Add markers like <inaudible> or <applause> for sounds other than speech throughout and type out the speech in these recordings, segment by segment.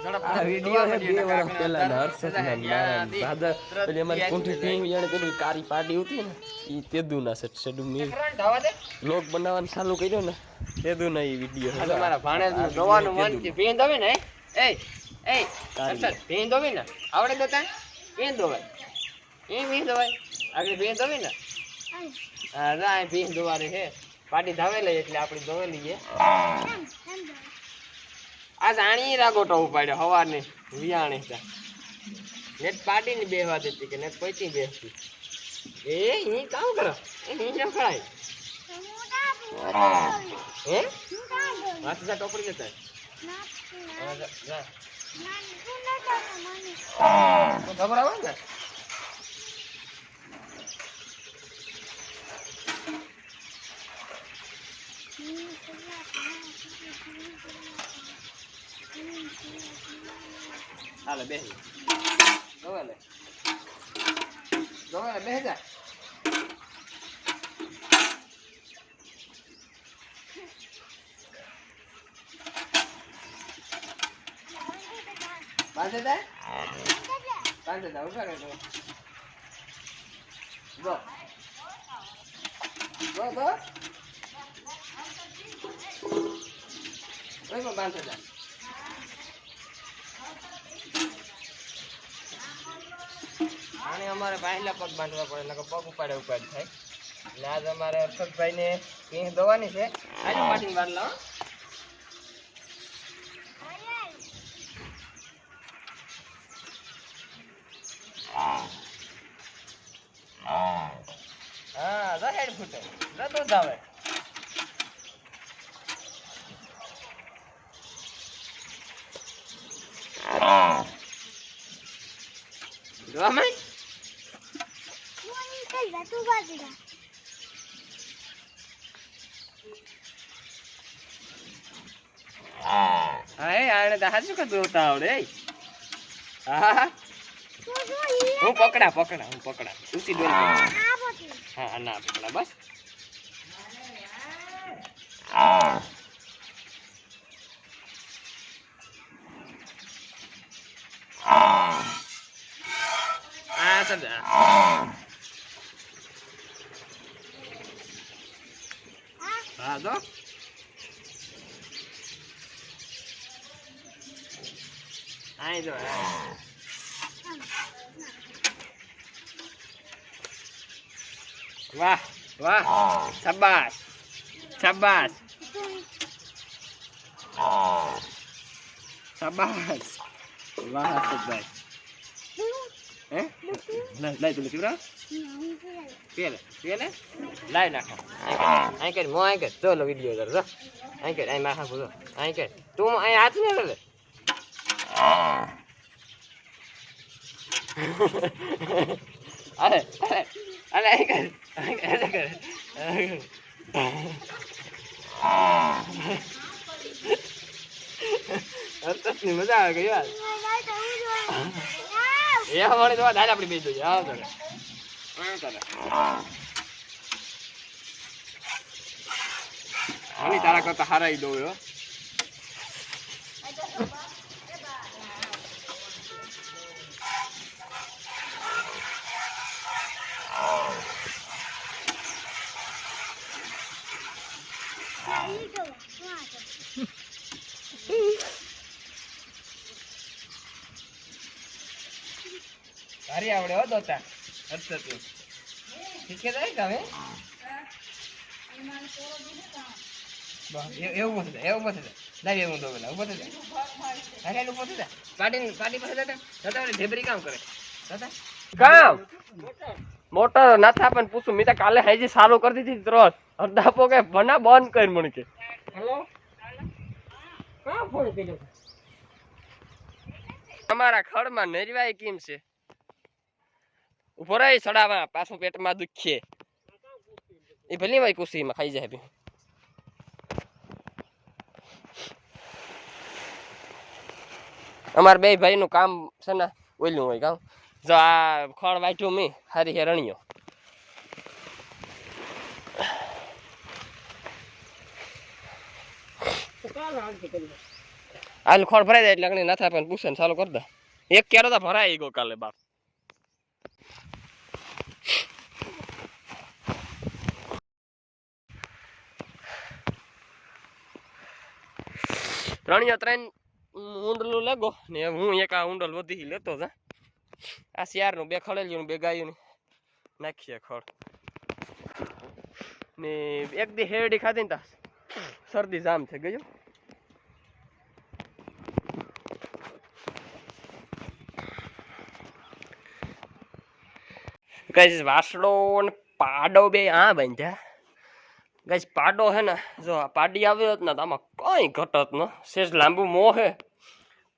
આ વીડિયો હે બે વર્ષ પહેલા હર્ષદ ના મારા દાદા પેલી અમારી કોઠી ટીમ જાણે પેલી કારી પાડી હતી ને એ તેદુ ના સેટ સેડુ મી લોક બનાવવાનું ચાલુ કર્યો ને તેદુ ના ઈ વીડિયો મારા જોવાનું મન કે દોવી ને એ એ ને આવડે તો દોવાય એ ભીંડ દોવાય આગળ ભીંડ દોવી ને. હા એ પાટી ધાવેલી એટલે આપણી ધોવેલી છે આ જાણી રાગોટો ઉપાડ્યો હવારની વિયાણી હતા નેટ પાટીની બેહવા દેતી કે નેટ પૈતી બેસતી. એ અહીં કામ કરો? ન ખડાય હે? વાત જા ટોપડી જતા. તો ખબર આવે ને હાલે બેસી ગવાલે ગવાલે બેસી જા બાંધે તા બાંધે તા ઊભા રહો ગો ગો ગો ઓય ગો બાંધે તા આને અમારે પહેલા પગ બાંધવા પડે નકર પગ ઉપાડે ઉપાડ થાય એટલે આજ અમારે અરશદભાઈ ને ભેંસ દોવાની છે આજે પાટીને વાર લાવો હા જા ફૂટે દૂધ આવે જોવા માંડ હા. આને તો હાચું કે દોતા આવડે હા. પકડા પકડા હું પકડા. ઊંચી ડોલ હા હા, ના પકડા બસ. આ સદ હા તો આઈ જો. વાહ વાહ શાબાશ શાબાશ શાબાશ વાહ સદભાઈ હે લાય તું લીધું પેલે પેલે? લાય નાખો. આઈ કર મો આઈ કર. ચલો વિડિયો કર જો. આઈ કે અહીં માખા પૂછો આઈ કે તું અહીં હાથ ને લે અરે અરે અરે કર કર અર્થની મજા આવે ગઈ યાર? એ અમારે તો દાદા આપણી બે જોઈએ. આવો કરે હાલી તારા કરતા હારા ઈ દઉં હો સારી આવડે હો દોતા. હર્ષદ. તું શીખે જાય કે હવે? એવું મસ્ત એવું મસ્ત લાવી એવું દો પેલા ઊભો થઈ અરે ઊભો થઈ જા પાટી પાટી પાસે જતા. જતા ઓલી ઢેબરી કામ કરે. જતા? કામ? મોટર ના પણ પૂછું. મીતા કાલે હાજી સારું કરી દીધી ત્રણ. અડધા પો કે ભના બંધ કરી મને કે. હેલો? કા ફોન કર્યો? અમારા ખડમાં નરવાય કેમ છે? ઊભો રહી સડામાં પાછું પેટમાં દુખીએ. એ ભલી ભાઈ કુશીમાં ખાઈ જાય ભી. અમારા બે ભાઈ નું કામ છે ને, ઓલું હોય કામ જો આ ખોળ વાંચ્યું મેં, હારી હેરણીયો હાલ ખોળ ભરાઈ જાય એટલે આગળ ના થાય, પણ પૂછે ને ચાલુ કરી દે. એક ક્યારે તો ભરાય ગયો કાલે બાપ. ત્રણિયા ત્રણ ઊંડલું લાગો. ને હું એક આ ઊંડલ વધી લેતો જા. આ શિયારનું બે ખડેલ્યું બે ગાયું નાખીએ ખડ ને એક દી હેરડી ખાધી ને તા શરદી જામ થઈ ગયો કઈ વાસડો ને પાડો બે આ બાંધ્યા. કઈ પાડો હે ને, જો પાડી આવ્યો હતો ને આમાં કઈ ઘટત ન. સેજ લાંબુ મોં હે.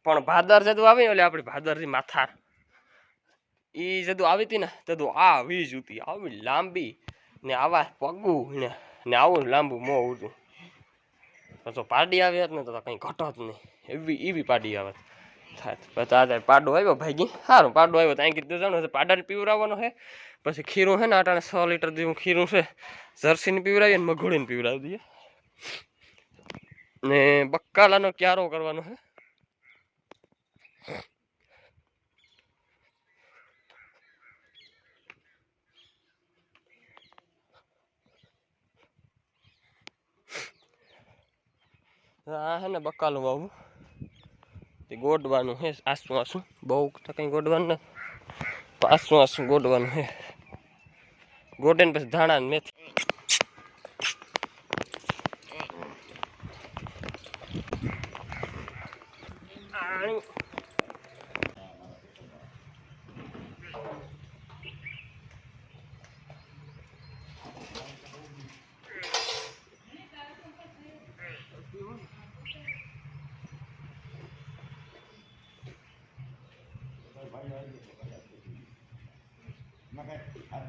પણ ભાદર જદું આવી ને એટલે આપણી ભાદરથી માથા ઈ જદું આવી હતી ને, તદું આ વીજ હતી આવી લાંબી ને આવા પગું ને ને આવું લાંબુ મોં હતું તો પાડી આવી હોત ને તો કંઈ ઘટત નહીં. એવી એવી પાડી આવે. પાડો આવ્યો ભાઈ સારું પાડો આવ્યો તો અહીં કીધું જાણો પાડાને પીવરાવવાનો છે પછી ખીરું છે ને અટાણે સો લીટર જેવું ખીરું છે. જર્સીને પીવરાવીએ ને મઘોડીને પીવરાવી દઈએ. ને બક્કાલાનો ક્યારો કરવાનો છે આ હે ને બકાલું વાવું તે ગોડવાનું હે, આસું આસું. બહુ તો કંઈ ગોડવાનું આસું આસું ગોડવાનું હે. ગોડે ને પછી ધાણા મેથી. આ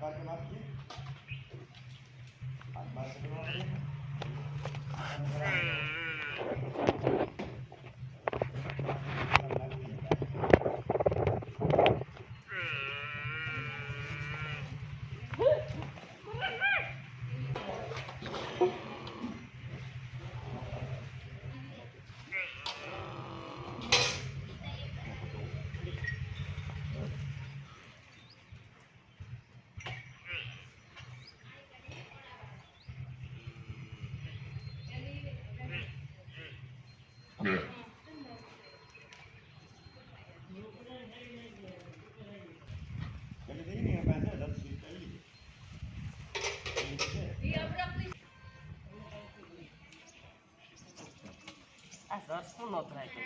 સરસું નો થાય તો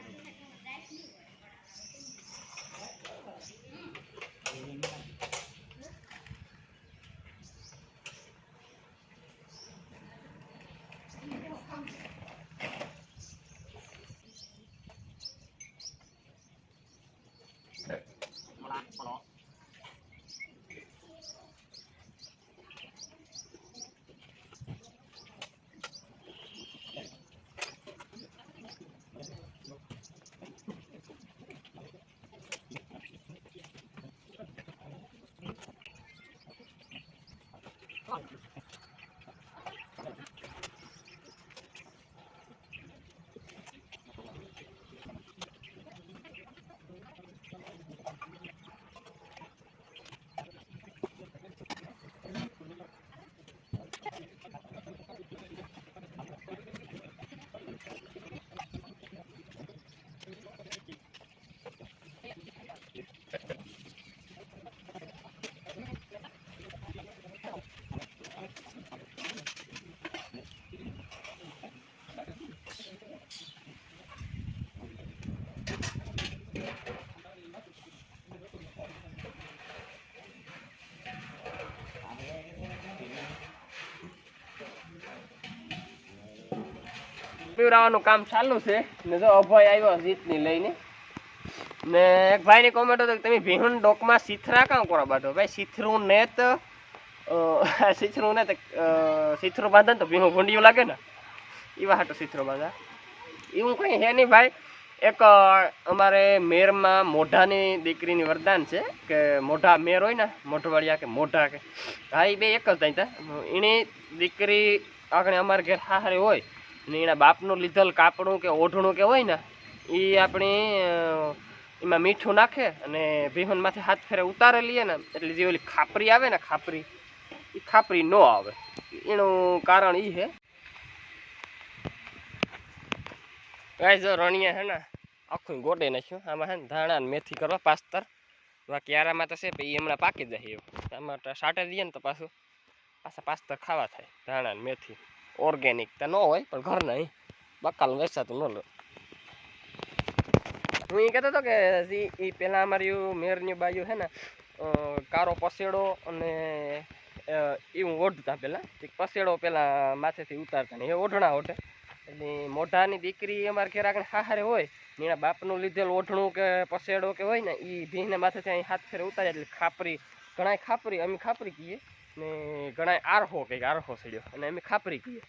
પીવડાવવાનું કામ ચાલુ છે. ને જો અભય આવ્યો જીતની લઈને. ને એક ભાઈની કોમેન્ટ હતો તમે ભીહુન ડોકમાં સીથરા કામ કરો બાટો? ભાઈ સીથરું ને તો સીથરું <laughs> ને તો સીથરું બાંધે ને તો ભીહું ભૂંડિયું લાગે ને. એવા હાટો સીથરો બાંધા. એવું કંઈ હે નહીં ભાઈ. એક અમારે મેરમાં મોઢાની દીકરીની વરદાન છે કે મોઢા મેર હોય ને, મોઢવાડિયા કે મોઢા કે. હા એ બે એક જ ત્યાં એની દીકરી આગળ અમારે ઘેર હારે હોય. ને એના બાપનું લીધેલ કાપડું કે ઓઢણું કે હોય ને એ આપણે એમાં મીઠું નાખે અને ભીહનમાંથી હાથ ફેરે ઉતારે લઈએ ને, એટલે જે ઓલી ખાપરી આવે ને ખાપરી એ ખાપરી ન આવે. એનું કારણ એ છે કાંઈ જો રણિયા હે ને, આખું ગોડે નાખ્યું. આમાં હે ને ધાણા ને મેથી કરવા, પાસ્તર. બાકી આરામાં તો છે એ હમણાં પાકી જાય એવું. આમાં સાટે દઈએ ને તો પાછું, પાછા પાસ્તર ખાવા થાય, ધાણા ને મેથી. ઓર્ગેનિક તો ન હોય, પણ ઘરના અહીં બકાલ વેચાતું ન લો. હું એ કહેતો હતો કે એ પહેલાં અમારી મેરની બાજુ છે ને કારો પસેડો અને એ હું ઓઢતા પહેલાં પસેડો પહેલાં માથેથી ઉતારતા ને એ ઓઢણા ઓઢે. એટલે મોઢાની દીકરી અમારે ઘેર આગળ હાહારે હોય, ને એના બાપનું લીધેલ ઓઢણું કે પસેડો કે હોય ને એ ભીને માથેથી અહીં હાથ ફેરે ઉતારે, એટલે ખાપરી, ઘણાય ખાપરી, અમે ખાપરી કહીએ. ને ઘણાય આરહો કંઈક, આરહો સડ્યો અને અમે ખાપરી કહીએ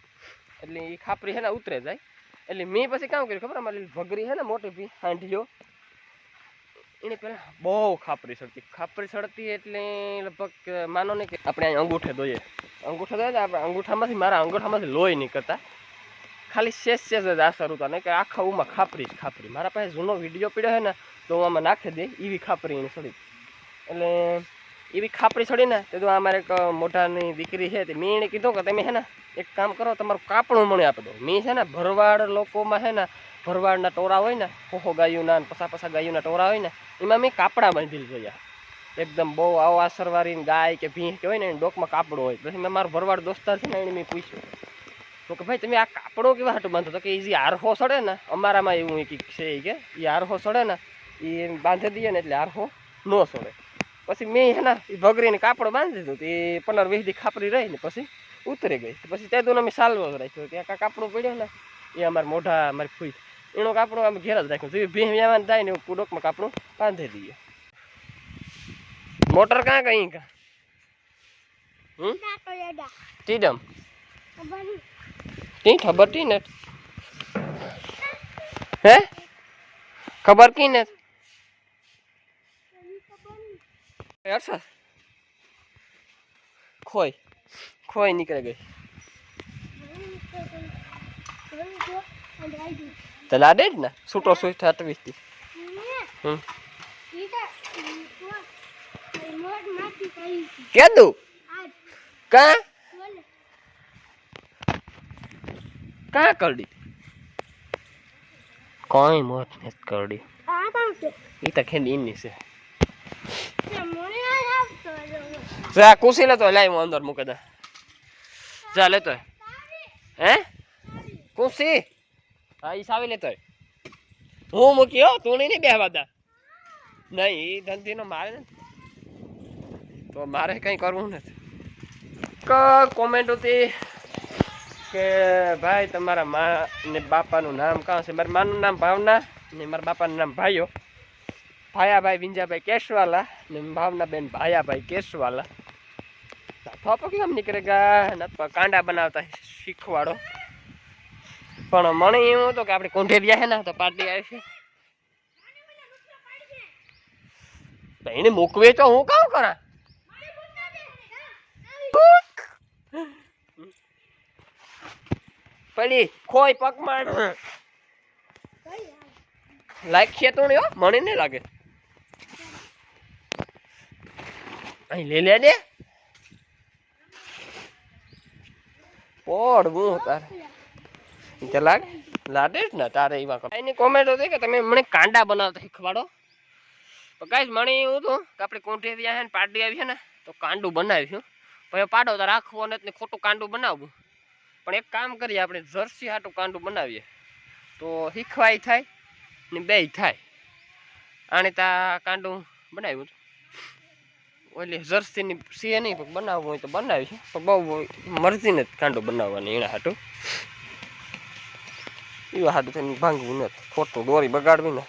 એટલે એ ખાપરી છે ને ઉતરે જાય. એટલે મેં પછી કામ કર્યું, ખબર? અમારી ભગરી હે ને મોટી ભી, હાંઢીઓ. એને પહેલાં બહુ ખાપરી સડતી. ખાપરી સડતી એટલે લગભગ, માનો ને કે આપણે અહીં અંગૂઠે દોઈએ અંગૂઠે દોઈએ આપણે અંગૂઠામાંથી, મારા અંગૂઠામાંથી લોહી નીકળતા. ખાલી શેષ શેષ જ અસર હતા ને કે આખા ઉમાં ખાપરી જ ખાપરી. મારા પાસે જૂનો વીડિયો પડ્યો છે ને, તો હું આમાં નાખી દે એવી ખાપરી એની સડી. એટલે એવી ખાપરી છોડી ને, તો અમારે એક મોટાની દીકરી છે, તે મેં એને કીધું કે તમે હે ને, એક કામ કરો, તમારું કાપણું મને આપી દો. મેં છે ને, ભરવાડ લોકોમાં છે ને, ભરવાડના ટોરા હોય ને હોહો ગાયુંના પસા પસા ગાયુંના ટોરા હોય ને, એમાં મેં કાપડા બાંધેલ જોયા. એકદમ બહુ આવો આસરવારી ગાય કે ભીંસ કે હોય ને, એની ડોકમાં કાપડો હોય. પછી મેં મારો ભરવાડ દોસ્તાર છે ને, એને મેં પૂછ્યું. તો કે ભાઈ, તમે આ કાપડો કેવા હાટું બાંધો? તો કે એ જે આરહો સડે ને, અમારામાં એવું કંઈક છે કે એ આરહો સડે ને એ બાંધી દઈએ ને એટલે આરહો ન સડે. પછી મેં હેના એ ભગરીને કાપડો બાંધી દીધું એ પંદર વીસ દી ખાપરી રહી ને પછી ઉતરી ગઈ. પછી તે અમે સાલવો રાખ્યો. ત્યાં આ કાપડો પડ્યો ને એ અમારા મોઢા, અમારી ફૂઈ. એનો કાપડું અમે ઘેર જ રાખ્યું. તો ભીમ વ્યવહાર થાય ને એવું કુડોકમાં કાપડું બાંધી દઈએ. મોટર કાં કઈ કાં ટીડમ. તી ખબર ટી ને? હે? ખબર કી ને? અરસા. ખોઈ ખોઈ નીકળી ગઈ. તો લાડે જ ને? છૂટો સુઈ હટવી હતી. કેદું કા? કા કરડી? કોઈ મોત ને કરડી. ઈ તો ખેંડી ઇની છે. જા કુસી લેતો લાઈ હું અંદર મૂકે દે. જા લેતો હે? કુસી હા, ઈ સાવી લેતો હું મૂક્યો તું નહીં બેહવા દા. નહીં ધંધીનો મારે ને. તો મારે કંઈ કરવું નથી. કોમેન્ટ હતી કે ભાઈ, તમારા મા ને બાપાનું નામ કાં છે? મારા માનું નામ ભાવના ને મારા બાપાનું નામ ભાઈઓ. ભાયાભાઈ, વિંજાભાઈ કેશવાલા ને ભાવનાબેન ભાયાભાઈ કેશવાલા થોપો કેમ નીકળેગા નથી કાંડા બનાવતા શીખવાડો. પણ મને એવું હતું કે આપણે કોંઢેરિયા છે ને, તો પાર્ટી આવી છે. તો એને મૂકવે તો હું કામ કરા? પડી ખોય પગમાં લાઈક છે તો મને નહીં લાગે. અહીં લે લે દે પોડ હું તારે. તે લાગે લાગે જ ને તારે એવા કરો એની કોમેન્ટ હતી કે તમે મને કાંડા બનાવતા શીખવાડો. તો કાંઈ મને એવું હતું કે આપણે કોંઠે આવી છે ને પાડી આવી છે ને, તો કાંડું બનાવ્યું પછી પાડો તો રાખવો ને ખોટું કાંડું બનાવવું. પણ એક કામ કરીએ, આપણે જર્સી હાટું કાંડું બનાવીએ. તો શીખવાય થાય ને બે થાય. આને તા કાંડું બનાવ્યું ઓલી જર્સીની સીએ નહીં પણ બનાવવું હોય તો બનાવી છે પણ બહુ મરજીને જ કાંડો બનાવવાની એના હાટું. એ હાટું થઈને ભાંગવું નથી. ખોટું દોરી બગાડવી ને